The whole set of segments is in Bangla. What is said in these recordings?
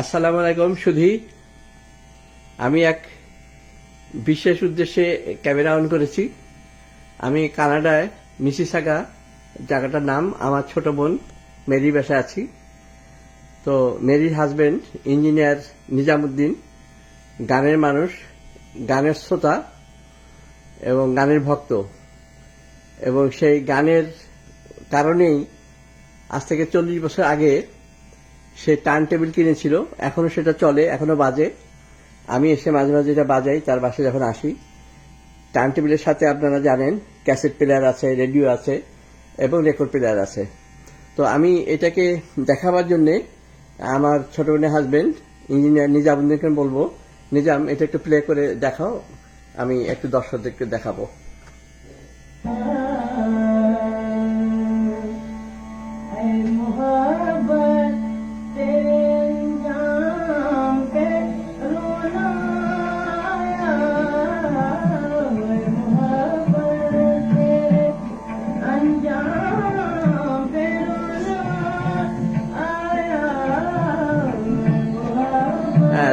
আসসালামু আলাইকুম, সুধি। আমি এক বিশেষ উদ্দেশ্যে ক্যামেরা অন করেছি। আমি কানাডায় মিসিসাগা, জায়গাটার নাম আমার ছোট বোন মেরি বাসায় আছি। তো মেরির হাজবেন্ড ইঞ্জিনিয়ার নিজামুদ্দিন, গানের মানুষ, গানের শ্রোতা এবং গানের ভক্ত। এবং সেই গানের কারণেই আজ থেকে চল্লিশ বছর আগে সে টার্ন টেবিল কিনেছিল, এখনও সেটা চলে, এখনও বাজে। আমি এসে মাঝে মাঝে এটা বাজাই, তার বাসায় যখন আসি। টার্ন টেবিলের সাথে আপনারা জানেন, ক্যাসেট প্লেয়ার আছে, রেডিও আছে, এবং রেকর্ড প্লেয়ার আছে। তো আমি এটাকে দেখাবার জন্যে আমার ছোট বোনের হাজবেন্ড ইঞ্জিনিয়ার নিজামুদ্দিনকে বলব, নিজাম, এটা একটু প্লে করে দেখাও, আমি একটু দর্শকদেরকে দেখাবো।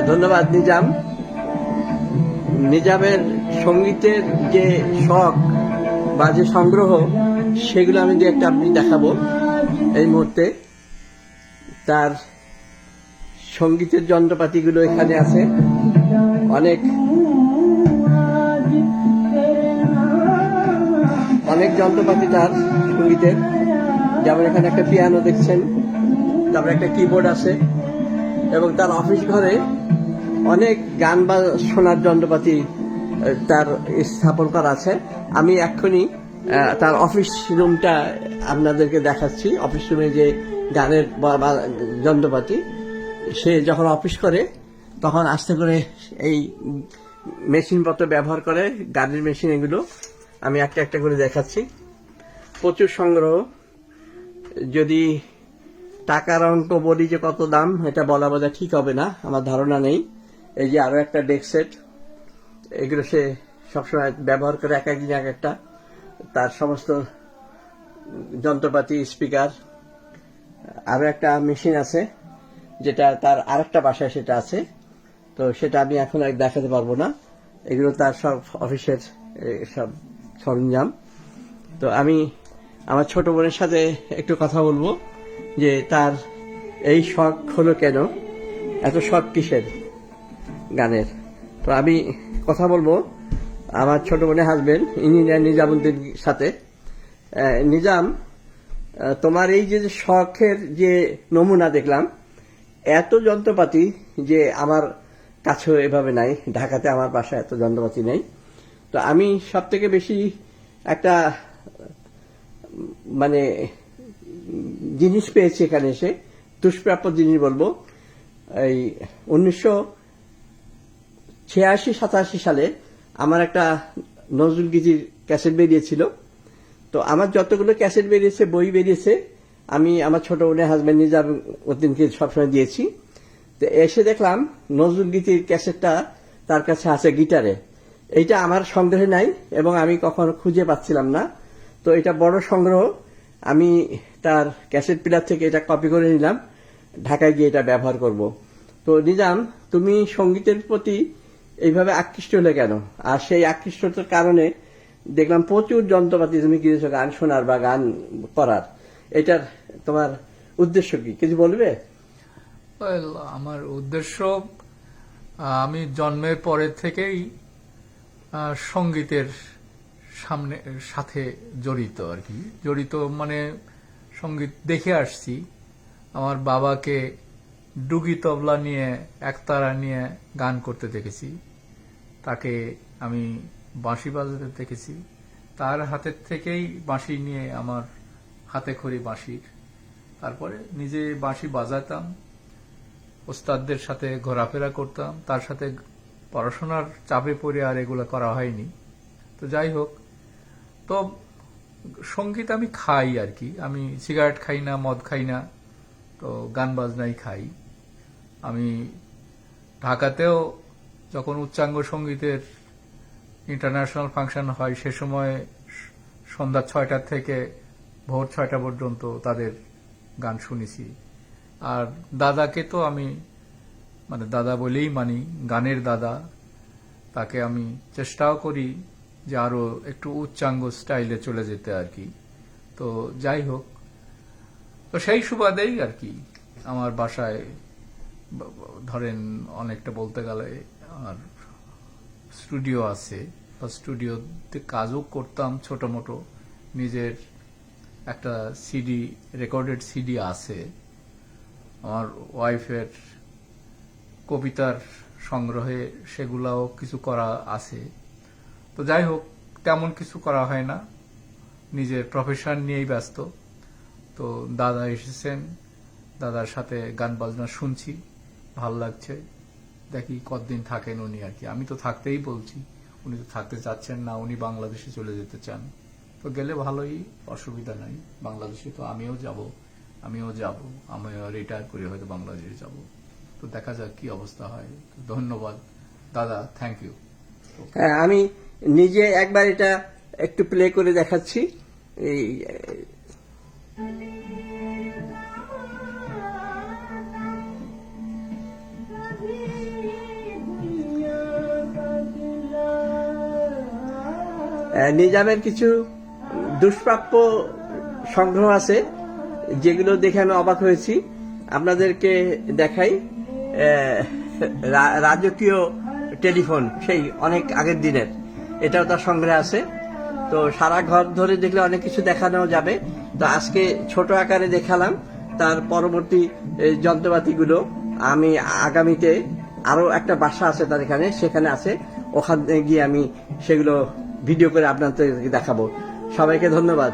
ধন্যবাদ, নিজাম। নিজামের সঙ্গীতের যে শখ বা যে সংগ্রহ, সেগুলো আমি দু একটা আপনি দেখাবো এই মুহূর্তে। তার সঙ্গীতের যন্ত্রপাতিগুলো এখানে আছে। অনেক অনেক যন্ত্রপাতি তার সঙ্গীতের। যেমন এখানে একটা পিয়ানো দেখছেন, তারপরে একটা কিবোর্ড আছে এবং তার অফিস ঘরে অনেক গান বা শোনার যন্ত্রপাতি তার স্থাপন করা আছে। আমি এক্ষুনি তার অফিস রুমটা আপনাদেরকে দেখাচ্ছি। অফিস রুমে যে গানের যন্ত্রপাতি সে যখন অফিস করে, তখন আস্তে করে এই মেশিনপত্র ব্যবহার করে, গানের মেশিন এগুলো। আমি একটা একটা করে দেখাচ্ছি। প্রচুর সংগ্রহ। যদি টাকার অঙ্ক বলি যে কত দাম, এটা বলা বোঝা ঠিক হবে না, আমার ধারণা নেই। এই যে আরও একটা ডেক সেট এগুলো সে সবসময় ব্যবহার করে এক একদিন এক একটা। তার সমস্ত যন্ত্রপাতি স্পিকার আরও একটা মেশিন আছে, যেটা তার আরেকটা বাসায় সেটা আছে। তো সেটা আমি এখন আর দেখাতে পারব না। এগুলো তার সব অফিসের সব সরঞ্জাম। তো আমি আমার ছোট বোনের সাথে একটু কথা বলব, যে তার এই শখ হলো কেন? এত শখ কিসের? গানের। তো আমি কথা বলব আমার ছোট বোনের হাজবেন্ড ইঞ্জিনিয়ার নিজামুদ্দিন সাথে। নিজাম তোমার এই যে শখের যে নমুনা দেখলাম, এত যন্ত্রপাতি যে আমার কাছেও এভাবে নাই, ঢাকাতে আমার বাসায় এত যন্ত্রপাতি নেই। তো আমি সব থেকে বেশি একটা মানে জিনিস পেয়েছি এখানে এসে, দুষ্প্রাপ্য জিনিস বলব। এই উনিশশো ছিয়াশি, সাতাশি সালে আমার একটা নজরুল গীতির ক্যাসেট বেরিয়েছিল। তো আমার যতগুলো ক্যাসেট বেরিয়েছে, বই বেরিয়েছে, আমি আমার ছোট বোনের হাজব্যান্ড নিজাম উদ্দিনকে সবসময় দিয়েছি। তো এসে দেখলাম নজরুল গীতির ক্যাসেটটা তার কাছে আছে গিটারে। এইটা আমার সংগ্রহে নাই এবং আমি কখনো খুঁজে পাচ্ছিলাম না। তো এটা বড় সংগ্রহ। আমি তার ক্যাসেট প্লেয়ার থেকে এটা কপি করে নিলাম। ঢাকায় গিয়ে এটা ব্যবহার করব। তো নিজাম, তুমি সঙ্গীতের প্রতি এইভাবে আকৃষ্ট হলে কেন? আর সেই আকৃষ্টতার কারণে দেখলাম প্রচুর যন্ত্রপাতি তুমি কিনেছো গান শোনার বা গান করার। এটার তোমার উদ্দেশ্য কি? কিছু বলবে? আমার উদ্দেশ্য আমি জন্মের পরের থেকেই সঙ্গীতের সামনে, সাথে জড়িত আর কি। জড়িত মানে সংগীত দেখে আসছি। আমার বাবাকে ডুগি তবলা নিয়ে, একতারা নিয়ে গান করতে দেখেছি। তাকে আমি বাঁশি বাজাতে দেখেছি। তার হাতের থেকেই বাঁশি নিয়ে আমার হাতে খড়ি বাঁশির। তারপরে নিজে বাঁশি বাজাতাম, ওস্তাদদের সাথে ঘোরাফেরা করতাম, তার সাথে পড়াশোনার চাপে পড়ে আর এগুলো করা হয়নি। তো যাই হোক, তো সংগীত আমি খাই আর কি। আমি সিগারেট খাই না, মদ খাই না, তো গান বাজনাই খাই। আমি ঢাকাতেও যখন উচ্চাঙ্গ সঙ্গীতের ইন্টারন্যাশনাল ফাংশন হয়, সে সময় সন্ধ্যা ছয়টা থেকে ভোর ছয়টা পর্যন্ত তাদের গান শুনেছি। আর দাদাকে তো আমি মানে দাদা বলেই মানি, গানের দাদা, তাকে আমি চেষ্টাও করি যে আরও একটু উচ্চাঙ্গ স্টাইলে চলে যেতে আর কি। তো যাই হোক, তো সেই সুবাদেই আর কি আমার বাসায়, ধরেন অনেকটা বলতে গেলে আমার স্টুডিও আছে, বা স্টুডিওতে কাজও করতাম ছোট মোটো নিজের একটা সিডি, রেকর্ডেড সিডি আছে। আমার ওয়াইফের কবিতার সংগ্রহে সেগুলাও কিছু করা আছে। তো যাই হোক, তেমন কিছু করা হয় না। নিজের প্রফেশন নিয়েই ব্যস্ত। তো দাদা এসেছেন, দাদার সাথে গান বাজনা শুনছি, ভালো লাগছে। দেখি কতদিন থাকেন উনি আর কি। আমি তো থাকতেই বলছি, উনি তো থাকতে চাচ্ছেন না, উনি বাংলাদেশে চলে যেতে চান। তো গেলে ভালোই, অসুবিধা নাই। বাংলাদেশে তো আমিও যাব আমিও যাব আমিও রিটায়ার করে হয়তো বাংলাদেশে যাব। তো দেখা যাক কি অবস্থা হয়। ধন্যবাদ। দাদা থ্যাংক ইউ হ্যাঁ আমি নিজে একবার এটা একটু প্লে করে দেখাচ্ছি। এই নিজামের কিছু দুষ্প্রাপ্য সংগ্রহ আছে, যেগুলো দেখে আমি অবাক হয়েছি। আপনাদেরকে দেখাই রাজকীয় টেলিফোন, সেই অনেক আগের দিনের। এটাও তার সংগ্রহে আছে। তো সারা ঘর ধরে দেখলে অনেক কিছু দেখানো যাবে। তো আজকে ছোট আকারে দেখালাম তার পরবর্তী যন্ত্রপাতিগুলো। আমি আগামীতে আরও একটা বাসা আছে তার এখানে, সেখানে আছে। ওখানে গিয়ে আমি সেগুলো ভিডিও করে আপনাদেরকে দেখাবো। সবাইকে ধন্যবাদ।